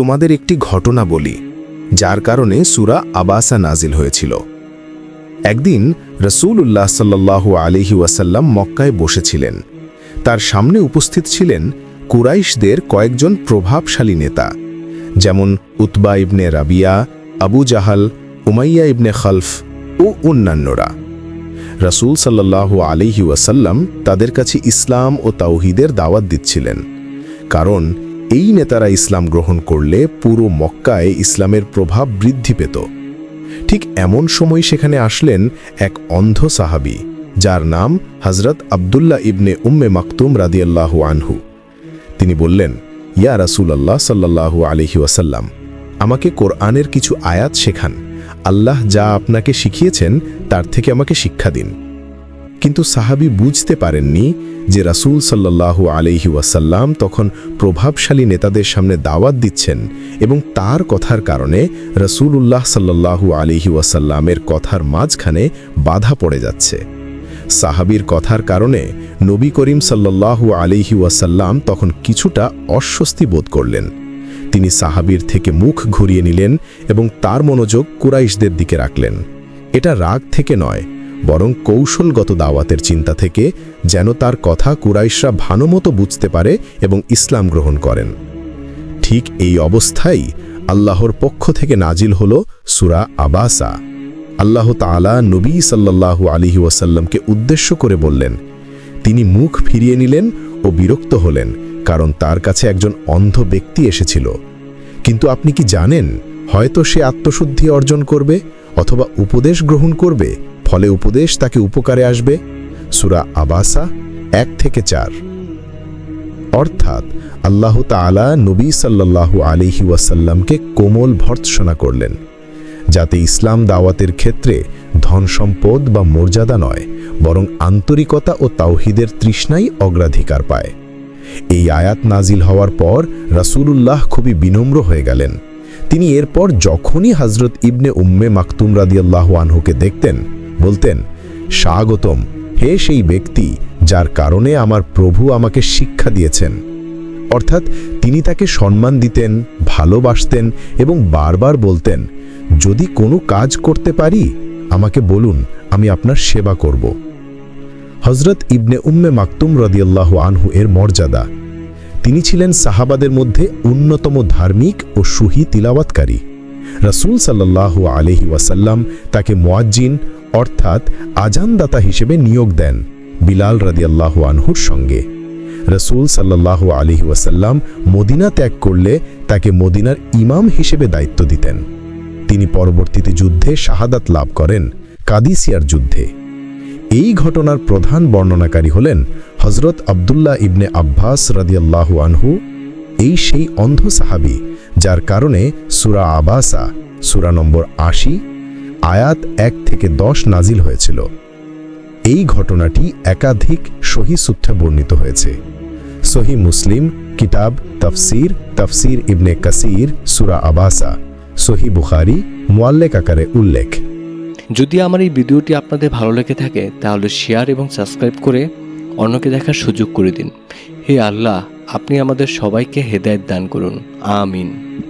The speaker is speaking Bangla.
তোমাদের একটি ঘটনা বলি, যার কারণে সুরা আবাসা নাজিল হয়েছিল। একদিন রসুল উল্লাহ সাল্লাহ আলিহি ওয়াসাল্লাম মক্কায় বসেছিলেন। তার সামনে উপস্থিত ছিলেন কুরাইশদের কয়েকজন প্রভাবশালী নেতা, যেমন Utba ibn Rabia, Abu Jahl, Umayya ibn Khalaf ও অন্যান্যরা। রাসূল সাল্লাল্লাহু আলিহি ওয়াসাল্লাম তাদের কাছে ইসলাম ও তাওহিদের দাওয়াত দিচ্ছিলেন, কারণ এই নেতারা ইসলাম গ্রহণ করলে পুরো মক্কায় ইসলামের প্রভাব বৃদ্ধি পেত। ঠিক এমন সময় সেখানে আসলেন এক অন্ধ সাহাবি, যার নাম হজরত আবদুল্লাহ ইবনে উম্মে মাকতুম রাদিয়াল্লাহু আনহু। তিনি বললেন, ইয়া রাসূলুল্লাহ সাল্লাল্লাহু আলাইহি ওয়াসাল্লাম, আমাকে কোরআনের কিছু আয়াত শেখান। আল্লাহ যা আপনাকে শিখিয়েছেন, তার থেকে আমাকে শিক্ষা দিন। কিন্তু সাহাবি বুঝতে পারেননি যে রাসূল সাল্লাল্লাহু আলাইহি ওয়াসাল্লাম তখন প্রভাবশালী নেতাদের সামনে দাওয়াত দিচ্ছেন এবং তার কথার কারণে রসূলুল্লাহ সাল্লাল্লাহু আলাইহি ওয়াসাল্লামের কথার মাঝখানে বাধা পড়ে যাচ্ছে। সাহাবির কথার কারণে নবী করিম সাল্লাল্লাহু আলাইহি ওয়াসাল্লাম তখন কিছুটা অস্বস্তি বোধ করলেন। তিনি সাহাবির থেকে মুখ ঘুরিয়ে নিলেন এবং তার মনোযোগ কুরাইশদের দিকে রাখলেন। এটা রাগ থেকে নয় বরং কৌশলগত দাওয়াতের চিন্তা থেকে যেন তার কথা কুরাইশরা ভানোমতো বুঝতে পারে এবং ইসলাম গ্রহণ করেন। ঠিক এই অবস্থায় আল্লাহর পক্ষ থেকে নাজিল হল সুরা আবাসা। আল্লাহ তাআলা নবী সাল্লাল্লাহু আলিহি ওয়াসাল্লামকে উদ্দেশ্য করে বললেন, তিনি মুখ ফিরিয়ে নিলেন ও বিরক্ত হলেন, কারণ তার কাছে একজন অন্ধ ব্যক্তি এসেছিল। কিন্তু আপনি কি জানেন, হয়তো সে আত্মশুদ্ধি অর্জন করবে অথবা উপদেশ গ্রহণ করবে? ফলে উপদেশ তাকে উপকারে আসবে, সুরা আবাসা এক থেকে চার। অর্থাৎ আল্লাহ তাআলা নবী সাল্লাল্লাহু আলিহি ওয়াসাল্লামকে কোমল ভর্ৎসনা করলেন, যাতে ইসলাম দাওয়াতের ক্ষেত্রে ধন সম্পদ বা মর্যাদা নয়, বরং আন্তরিকতা ও তাওহিদের তৃষ্ণাই অগ্রাধিকার পায়। এই আয়াত নাজিল হওয়ার পর রাসূলুল্লাহ খুবই বিনম্র হয়ে গেলেন। তিনি এরপর যখনই হজরত ইবনে উম্মে মাকতুম রাদিয়াল্লাহ আনহুকে দেখতেন বলতেন, স্বাগতম, হে সেই ব্যক্তি যার কারণে আমার প্রভু আমাকে শিক্ষা দিয়েছেন। অর্থাৎ তিনি তাকে সম্মান দিতেন, ভালোবাসতেন এবং বারবার বলতেন, যদি কোনো কাজ করতে পারি, আমাকে বলুন, আমি আপনার সেবা করব। হজরত ইবনে উম্মে মাকতুম রদিয়াল্লাহ আনহু এর মর্যাদা। তিনি ছিলেন সাহাবাদের মধ্যে অন্যতম ধার্মিক ও সুহি তিলাওয়াতকারী। রাসূল সাল্লাল্লাহু আলহি ওয়াসাল্লাম তাকে মোয়াজ্জিন অর্থাৎ আজানদাতা হিসেবে নিয়োগ দেন বিলাল রাদিয়াল্লাহু আনহুর সঙ্গে। রসুল সাল্লাল্লাহু আলহি ওয়াসাল্লাম মদিনা ত্যাগ করলে তাকে মদিনার ইমাম হিসেবে দায়িত্ব দিতেন। তিনি পরবর্তীতে যুদ্ধে শাহাদাত লাভ করেন কাদিসিয়ার যুদ্ধে। এই ঘটনার প্রধান বর্ণনাকারী হলেন হজরত আবদুল্লাহ ইবনে আব্বাস রাদিয়াল্লাহু আনহু, এই সেই অন্ধ সাহাবি যার কারণে সুরা আবাসা, সুরা নম্বর আশি আয়াত এক থেকে দশ নাজিল হয়েছিল। এই ঘটনাটি একাধিক সহি সূত্রে বর্ণিত হয়েছে। সহি মুসলিম, কিতাব, তফসির তফসির ইবনে কাসির, সুরা আবাসা, সহি বুখারি মোয়াল্লেক আকারে উল্লেখ। যদি আমার এই ভিডিওটি আপনাদের ভালো লেগে থাকে, তাহলে শেয়ার এবং সাবস্ক্রাইব করে অন্যকে দেখার সুযোগ করে দিন। হে আল্লাহ, আপনি আমাদের সবাইকে হেদায়েত দান করুন। আমিন।